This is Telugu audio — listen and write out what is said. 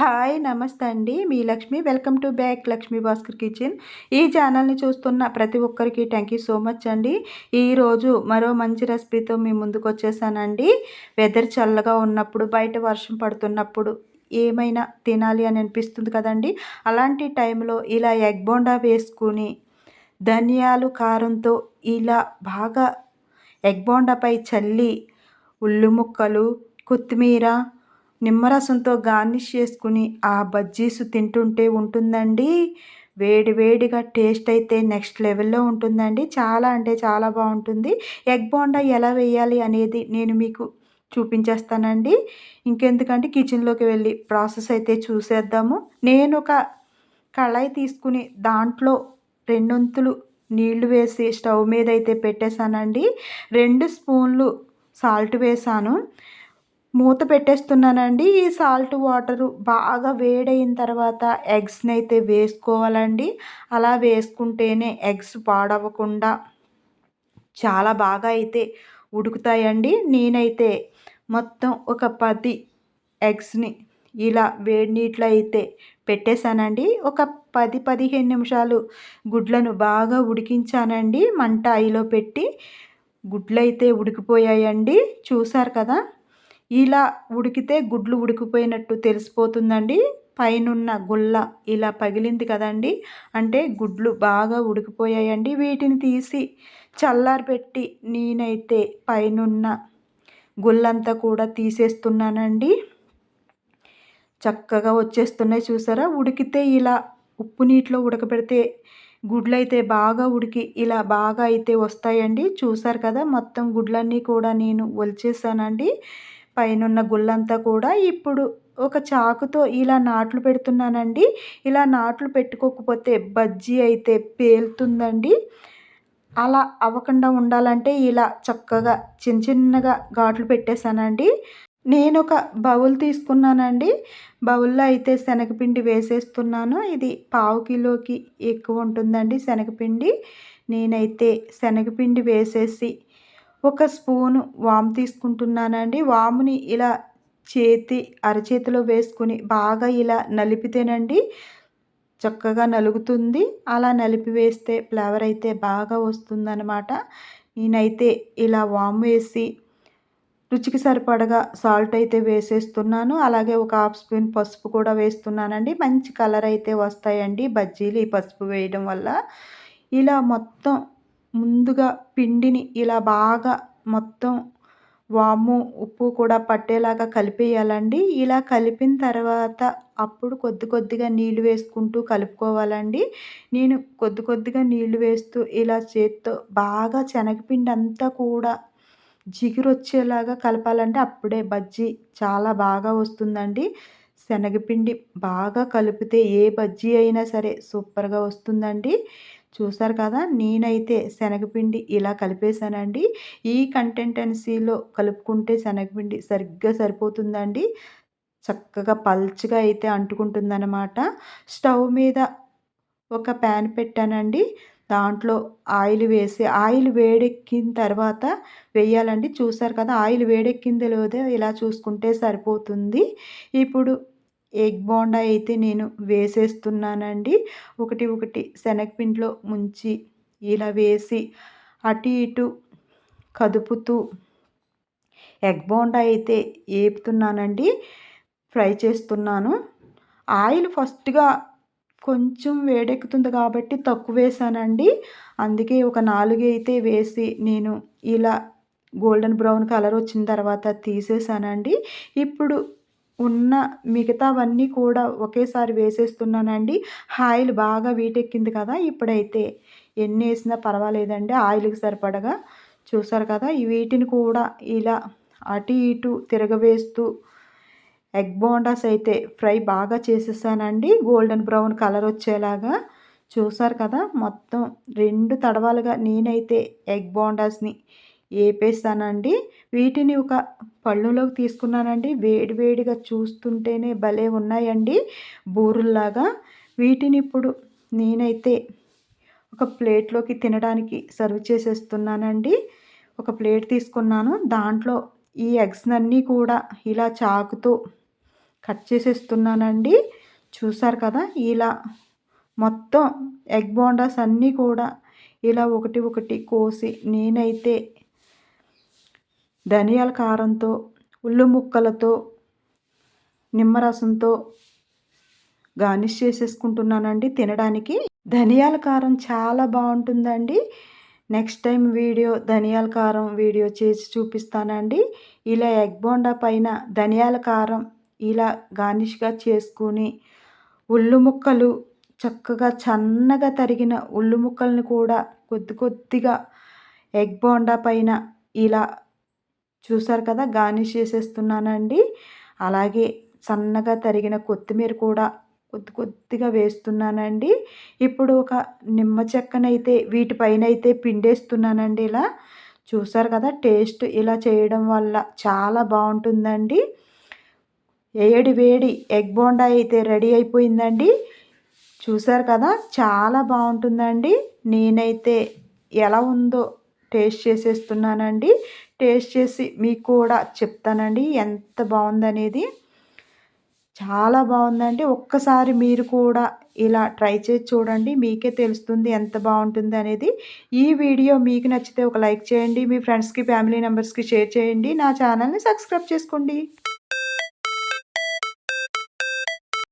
హాయ్ నమస్తే అండి. మీ Lakshmi. Welcome to back Lakshmi Bhaskar kitchen. ఈ ఛానల్ని చూస్తున్న ప్రతి ఒక్కరికి థ్యాంక్ యూ సో మచ్ అండి. ఈరోజు మరో మంచి రెసిపీతో మీ ముందుకు వచ్చేసానండి. వెదర్ చల్లగా ఉన్నప్పుడు బయట వర్షం పడుతున్నప్పుడు ఏమైనా తినాలి అని అనిపిస్తుంది కదండి. అలాంటి టైంలో ఇలా ఎగ్ బోండా వేసుకుని ధనియాలు కారంతో ఇలా బాగా ఎగ్ బోండాపై చల్లి ఉల్లు ముక్కలు కొత్తిమీర నిమ్మరసంతో గార్నిష్ చేసుకుని ఆ బజ్జీస్ తింటుంటే ఉంటుందండి. వేడి వేడిగా టేస్ట్ అయితే నెక్స్ట్ లెవెల్లో ఉంటుందండి. చాలా అంటే చాలా బాగుంటుంది. ఎగ్ బోండా ఎలా వేయాలి అనేది నేను మీకు చూపించేస్తానండి. ఇంకెందుకంటే కిచెన్లోకి వెళ్ళి ప్రాసెస్ అయితే చూసేద్దాము. నేను ఒక కళాయి తీసుకుని దాంట్లో రెండొంతులు నీళ్ళు వేసి స్టవ్ మీద అయితే పెట్టేశానండి. రెండు స్పూన్లు సాల్ట్ వేసాను మూత పెట్టేస్తున్నానండి. ఈ సాల్ట్ వాటరు బాగా వేడైన తర్వాత ఎగ్స్ని అయితే వేసుకోవాలండి. అలా వేసుకుంటేనే ఎగ్స్ పాడవకుండా చాలా బాగా అయితే ఉడుకుతాయండి. నేనైతే మొత్తం ఒక పది ఎగ్స్ని ఇలా వేడి నీటిలో అయితే పెట్టేశానండి. ఒక పది పదిహేను నిమిషాలు గుడ్లను బాగా ఉడికించానండి. మంట ఐలో పెట్టి గుడ్లు అయితే ఉడికిపోయాయండి. చూసారు కదా? ఇలా ఉడికితే గుడ్లు ఉడికిపోయినట్టు తెలిసిపోతుందండి. పైనున్న గుల్ల ఇలా పగిలింది కదండి. అంటే గుడ్లు బాగా ఉడికిపోయాయండి. వీటిని తీసి చల్లారబెట్టి నేనైతే పైనున్న గుళ్ళంతా కూడా తీసేస్తున్నానండి. చక్కగా వచ్చేస్తున్నాయి చూసారా? ఉడికితే ఇలా ఉప్పు నీటిలో ఉడకబెడితే గుడ్లు అయితే బాగా ఉడికి ఇలా బాగా అయితే వస్తాయండి. చూసారు కదా? మొత్తం గుడ్లన్నీ కూడా నేను ఒలిచేసానండి. పైనున్న గుళ్ళంతా కూడా ఇప్పుడు ఒక చాకుతో ఇలా నాట్లు పెడుతున్నానండి. ఇలా నాట్లు పెట్టుకోకపోతే బజ్జీ అయితే పేలుతుందండి. అలా అవ్వకుండా ఉండాలంటే ఇలా చక్కగా చిన్న చిన్నగా ఘాట్లు పెట్టేశానండి. నేను ఒక బౌల్ తీసుకున్నానండి. బౌల్లో అయితే శనగపిండి వేసేస్తున్నాను. ఇది పావు కిలోకి ఎక్కువ ఉంటుందండి శనగపిండి. నేనైతే శనగపిండి వేసేసి ఒక స్పూను వాము తీసుకుంటున్నానండి. వాముని ఇలా చేతి అరచేతిలో వేసుకుని బాగా ఇలా నలిపితేనండి చక్కగా నలుగుతుంది. అలా నలిపి వేస్తే ఫ్లేవర్ అయితే బాగా వస్తుందన్నమాట. నేనైతే ఇలా వాము వేసి రుచికి సరిపడగా సాల్ట్ అయితే వేసేస్తున్నాను. అలాగే ఒక హాఫ్ స్పూన్ పసుపు కూడా వేస్తున్నానండి. మంచి కలర్ అయితే వస్తాయండి బజ్జీలు ఈ పసుపు వేయడం వల్ల. ఇలా మొత్తం ముందుగా పిండిని ఇలా బాగా మొత్తం వాము ఉప్పు కూడా పట్టేలాగా కలిపేయాలండి. ఇలా కలిపిన తర్వాత అప్పుడు కొద్ది కొద్దిగా నీళ్ళు వేసుకుంటూ కలుపుకోవాలండి. నేను కొద్ది కొద్దిగా నీళ్ళు వేస్తూ ఇలా చేత్తో బాగా శనగపిండి అంతా కూడా జిగురు వచ్చేలాగా కలపాలంటే అప్పుడే బజ్జీ చాలా బాగా వస్తుందండి. శనగపిండి బాగా కలిపితే ఏ బజ్జీ అయినా సరే సూపర్గా వస్తుందండి. చూసారు కదా? నేనైతే శనగపిండి ఇలా కలిపేశానండి. ఈ కంటెంటెన్సీలో కలుపుకుంటే శనగపిండి సరిగ్గా సరిపోతుందండి. చక్కగా పల్చగా అయితే అంటుకుంటుందన్నమాట. స్టవ్ మీద ఒక ప్యాన్ పెట్టానండి. దాంట్లో ఆయిల్ వేసి ఆయిల్ వేడెక్కిన తర్వాత వేయాలండి. చూసారు కదా? ఆయిల్ వేడెక్కింది లేదో ఇలా చూసుకుంటే సరిపోతుంది. ఇప్పుడు ఎగ్ బోండా అయితే నేను వేసేస్తున్నానండి. ఒకటి ఒకటి శనగపిండిలో ముంచి ఇలా వేసి అటు ఇటు కదుపుతూ ఎగ్ బోండా అయితే వేపుతున్నానండి ఫ్రై చేస్తున్నాను. ఆయిల్ ఫస్ట్గా కొంచెం వేడెక్కుతుంది కాబట్టి తక్కువ వేసానండి. అందుకే ఒక నాలుగు అయితే వేసి నేను ఇలా గోల్డెన్ బ్రౌన్ కలర్ వచ్చిన తర్వాత తీసేసానండి. ఇప్పుడు ఉన్న మిగతావన్నీ కూడా ఒకేసారి వేసేస్తున్నానండి. ఆయిల్ బాగా వీటెక్కింది కదా ఇప్పుడైతే. ఎన్ని వేసినా పర్వాలేదండి. ఆయిల్కి సరిపడగా చూసారు కదా వీటిని కూడా ఇలా అటు ఇటు తిరగవేస్తూ ఎగ్ బోండాస్ అయితే ఫ్రై బాగా చేసేసానండి. గోల్డెన్ బ్రౌన్ కలర్ వచ్చేలాగా చూసారు కదా మొత్తం రెండు తడవాలుగా నేనైతే ఎగ్ బోండాస్ని వేపేస్తానండి వీటిని ఒక పళ్ళులోకి తీసుకున్నానండి. వేడివేడిగా చూస్తుంటేనే భలే ఉన్నాయండి బూరుల్లాగా. వీటిని ఇప్పుడు నేనైతే ఒక ప్లేట్లోకి తినడానికి సర్వ్ చేసేస్తున్నానండి. ఒక ప్లేట్ తీసుకున్నాను. దాంట్లో ఈ ఎగ్స్ అన్నీ కూడా ఇలా చాకుతో కట్ చేసేస్తున్నానండి. చూసారు కదా? ఇలా మొత్తం ఎగ్ బోండాస్ అన్నీ కూడా ఇలా ఒకటి ఒకటి కోసి నేనైతే ధనియాల కారంతో ఉల్లి ముక్కలతో నిమ్మరసంతో గార్నిష్ చేసేసుకుంటున్నానండి తినడానికి. ధనియాల కారం చాలా బాగుంటుందండి. నెక్స్ట్ టైం వీడియో ధనియాల కారం వీడియో చేసి చూపిస్తానండి. ఇలా ఎగ్ బోండా పైన ధనియాల కారం ఇలా గార్నిష్గా చేసుకుని ఉల్లు ముక్కలు చక్కగా చన్నగా తరిగిన ఉల్లు ముక్కల్ని కూడా కొద్ది కొద్దిగా ఎగ్ బోండా పైన ఇలా చూసారు కదా గార్నిష్ చేసేస్తున్నానండి. అలాగే సన్నగా తరిగిన కొత్తిమీర కూడా కొద్ది కొద్దిగా వేస్తున్నానండి. ఇప్పుడు ఒక నిమ్మ చెక్కనైతే వీటిపైన అయితే పిండేస్తున్నానండి ఇలా. చూసారు కదా టేస్ట్ ఇలా చేయడం వల్ల చాలా బాగుంటుందండి. ఏడి వేడి ఎగ్ బోండా అయితే రెడీ అయిపోయిందండి. చూసారు కదా చాలా బాగుంటుందండి. నేనైతే ఎలా ఉందో టేస్ట్ చేసేస్తున్నానండి. టేస్ట్ చేసి మీకు కూడా చెప్తానండి. ఎంత బాగుందనేది. చాలా బాగుందండి. ఒక్కసారి మీరు కూడా ఇలా ట్రై చేసి చూడండి. మీకే తెలుస్తుంది ఎంత బాగుంటుంది అనేది ఈ వీడియో మీకు నచ్చితే ఒక లైక్ చేయండి. మీ ఫ్రెండ్స్కి ఫ్యామిలీ మెంబర్స్కి షేర్ చేయండి. నా ఛానల్ని సబ్స్క్రైబ్ చేసుకోండి.